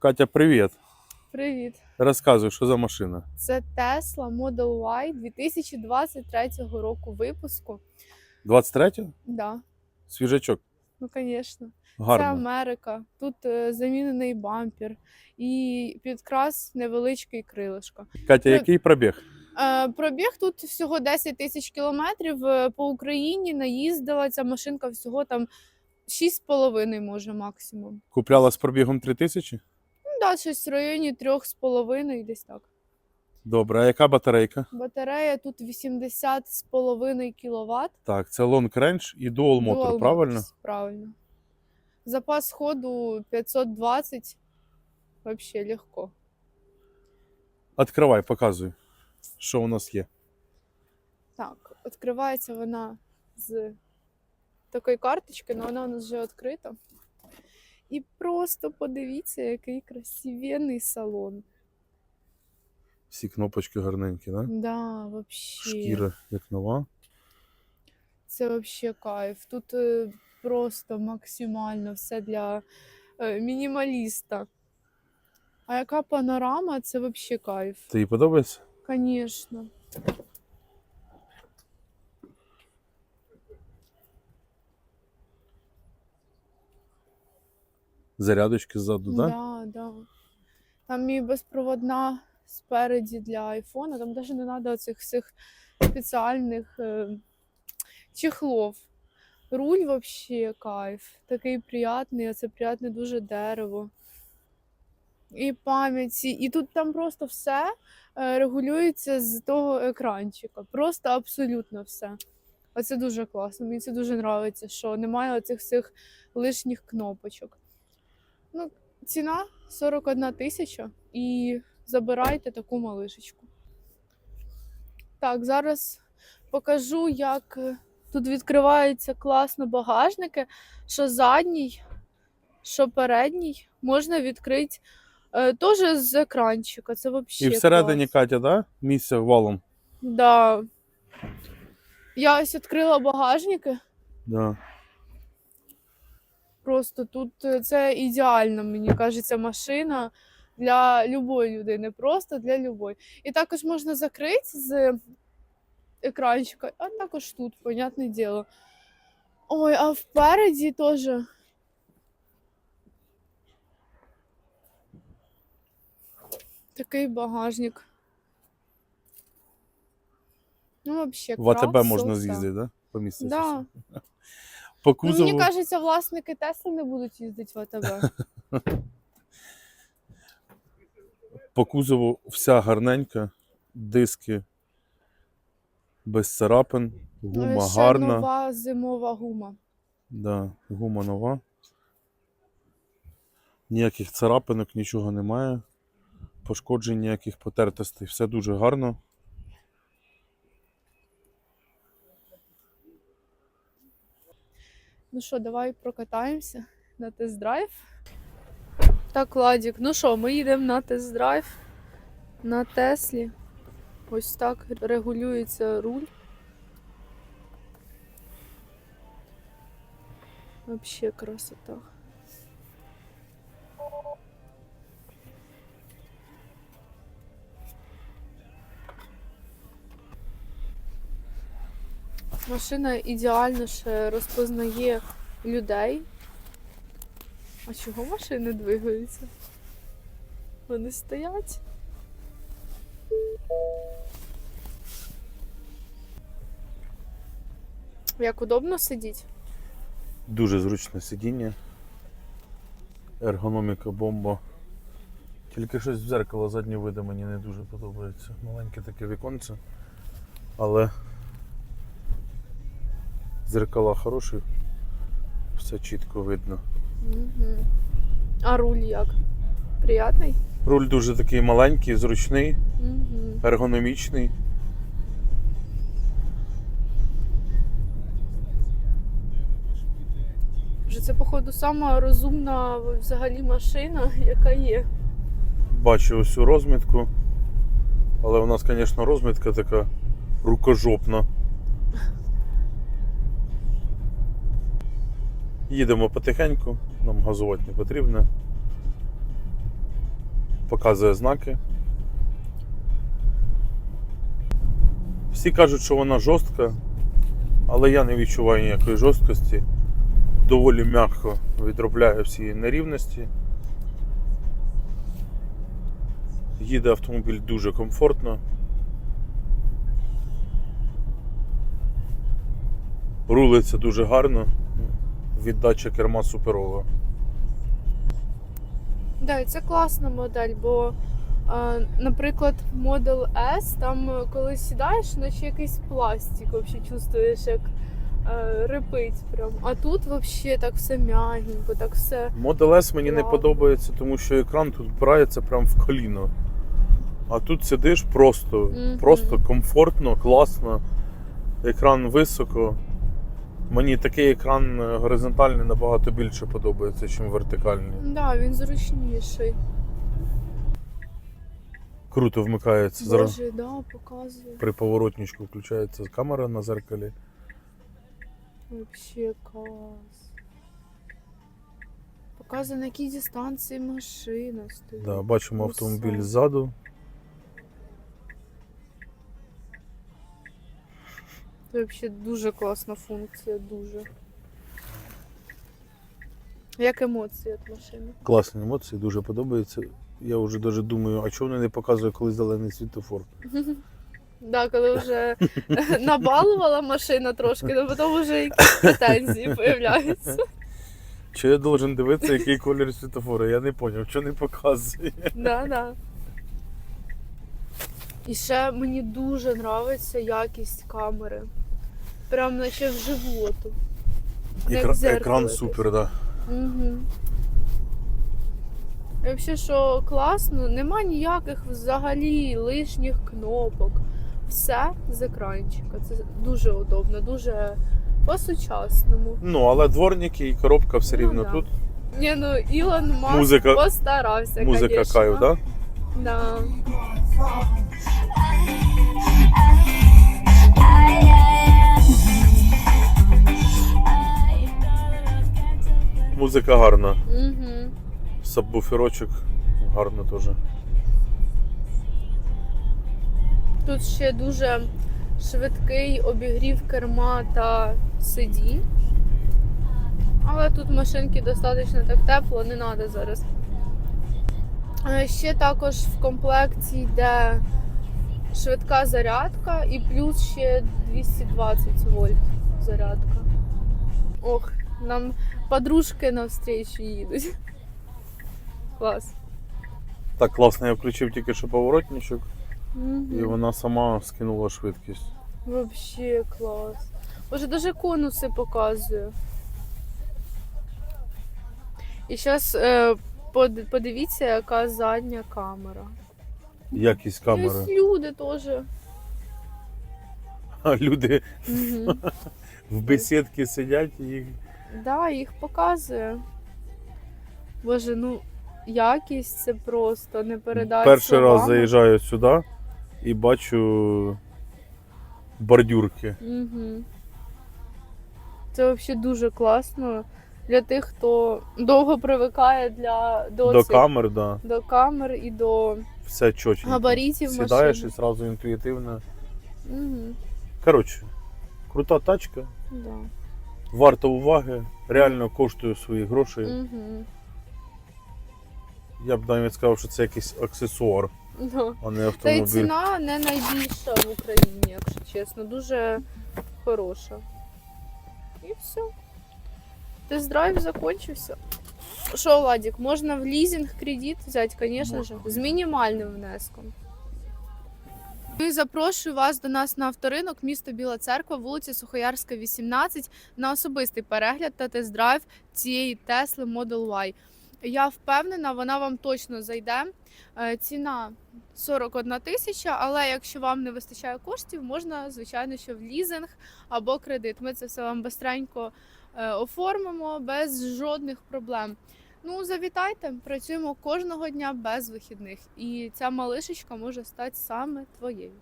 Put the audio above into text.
Катя, привіт. Привіт. Розказуй, що за машина? Це Tesla Model Y 2023 року випуску. 23-го? Да, Свіжачок. ну звісно. Це Америка. Тут е, замінений бампер і підкрас невеличкий крилишко. Катя, ну, який пробіг? Е, пробіг тут всього 10 тисяч кілометрів. Е, По Україні наїздила ця машинка всього там 6,5 може максимум. Купляла з пробігом 3000? Да, щось в районі 3,5 десь так. Добре, а яка батарейка? Батарея тут 80,5 кВт. Так, це Long Range і Dual Motor, Dual правильно? Motors, Правильно. Запас ходу 520. Вообще легко. Відкривай, показуй, що у нас є. Так, відкривається вона з такої карточки, але вона у нас вже відкрита. І просто подивіться, який красивенний салон. Всі кнопочки гарненькі, да? Да, вообще. Шкіра як нова. Це вообще кайф. Тут е, просто максимально все для е, мінімаліста. А яка панорама, це вообще кайф. Тобі подобається? Конечно. Зарядочки ззаду, да? Да, да. Там і безпроводна спереді для айфона, там навіть не треба оцих всіх спеціальних е, чехлов. Руль вообще кайф. Такий приятний, а це приятне дуже дерево. І пам'яті. І тут там просто все е, регулюється з того екранчика. Просто абсолютно все. Оце дуже класно. Мені це дуже подобається, що немає оцих всіх лишніх кнопочок. Ну, ціна 41 тисяча і забирайте таку малишечку. Так, зараз покажу, як е, тут відкриваються класно багажники, що задній, що передній можна відкрити е, теж з екранчика. Це І взагалі. всередині Катя, да? Місце валом. Да. Я ось відкрила багажники. Да. Просто тут е, це ідеальна, мені кажеться, машина для любої людини, просто для любої. І також можна закрити з екранчика, а також тут, понятне діло. Ой, а впереді теж. Такий багажник. Ну, взагалі, В АТБ можна з'їздити, да? По місцю. Да. По Ну, мені кажеться, власники Тесли не будуть їздити в АТБ. По кузову вся гарненька, диски без царапин, гума Е, Ще гарна. нова зимова гума. Да, гума нова. Ніяких царапинок, нічого немає. Пошкоджень ніяких потертостей. Все дуже гарно. Ну що, давай прокатаємося на тест-драйв. Так, Ладік, ну що, ми їдемо на тест-драйв на Теслі. Ось так регулюється руль. Вообще красота. Машина ідеально ще розпознає людей. А чого машини двигаються? Вони стоять. Як удобно сидіти? Дуже зручне сидіння. Ергономіка бомба. Тільки щось в зеркало заднє види мені не дуже подобається. Маленьке таке віконце. Але зеркала хороші, все чітко видно. Угу. А руль як? Приятний? Руль дуже такий маленький, зручний, Угу. ергономічний. Вже це, походу, сама розумна взагалі машина, яка є. Бачу ось цю розмітку. Але у нас, звісно, розмітка така рукожопна. Їдемо потихеньку, нам газувати не потрібно. показує знаки. Всі кажуть, що вона жорстка, але я не відчуваю ніякої жорсткості. Доволі м'яко відробляє всі нерівності. Їде автомобіль дуже комфортно. Рулиться дуже гарно. Віддача керма суперова. Да, і це класна модель, бо, е, наприклад, Model S, там е, коли сідаєш, наче якийсь пластик, взагалі чувствуєш, як е, репить прям. А тут взагалі так все м'ягенько, так все. Model S мені не Вау. подобається, тому що екран тут впирається прямо в коліно. А тут сидиш просто, Мгм. просто комфортно, класно. Екран високо. Мені такий екран е, горизонтальний набагато більше подобається, ніж вертикальний. Да, він зручніший. Круто вмикається. Зараз да, показує. при поворотничку включається камера на зеркалі. Вообще клас. Показує, на якій дистанції машина стоїть. Да, бачимо автомобіль ззаду. Це взагалі дуже класна функція, дуже. Як емоції від машини. Класні емоції, дуже подобається. Я вже навіть думаю, а чого вони не показує, коли зелений світофор? Да, коли вже набалувала машина трошки, то потім вже якісь претензії з'являються. Чи я должен дивитися, який колір світофора? Я не зрозумів, що не показує. Да, да. І ще мені дуже подобається якість камери. Прям наче в животу. Екра- екран супер, да. Угу. І взагалі, що класно, нема ніяких взагалі лишніх кнопок. Все з екранчика. Це дуже удобно, дуже по-сучасному. Ну, але дворники і коробка все Ну, рівно да. тут. Ні, ну Ілон Маск Музика- постарався. Музика конечно. кайф, да? Да. Музика гарна. Угу. Сабвуферочок гарно теж. Тут ще дуже швидкий обігрів керма та сидінь. Але тут машинки достатньо так тепло, не треба зараз. Е, Ще також в комплекті йде швидка зарядка і плюс ще 220 вольт зарядка. Ох, нам подружки навстрічу їдуть. Клас. Так класно, я включив тільки що поворотничок, Мгм. і вона сама скинула швидкість. Вообще клас. Боже, даже конуси показує. І зараз е, подивіться, яка задня камера. Якість камери. ось люди теж. А люди Угу. в бесідці сидять і їх. Да, їх показує. Боже, ну якість це просто не передати. Перший раз заїжджаю сюди і бачу бордюрки. Угу. Це взагалі дуже класно для тих, хто довго привикає для, до, До цих- камер, да. до камер і до Все чотенько. габаритів Сідаєш і машини. одразу інтуїтивно. Угу. Коротше, крута тачка, Да. Варта уваги, реально коштує свої гроші. Угу. Я б навіть сказав, що це якийсь аксесуар, Да. а не Та й ціна не найбільша в Україні, якщо чесно. Дуже хороша. І все. Тест-драйв закончився. Що, Владик, можна в лізинг кредит взяти, звісно ж, з мінімальним внеском. Ну і запрошую вас до нас на авторинок місто Біла Церква, вулиця Сухоярська, 18, на особистий перегляд та тест-драйв цієї Тесли Model Y. Я впевнена, вона вам точно зайде. Е, Ціна 41 тисяча, але якщо вам не вистачає коштів, можна, звичайно, що в лізинг або кредит. Ми це все вам бистренько е, оформимо без жодних проблем. Ну, завітайте, працюємо кожного дня без вихідних, і ця малишечка може стати саме твоєю.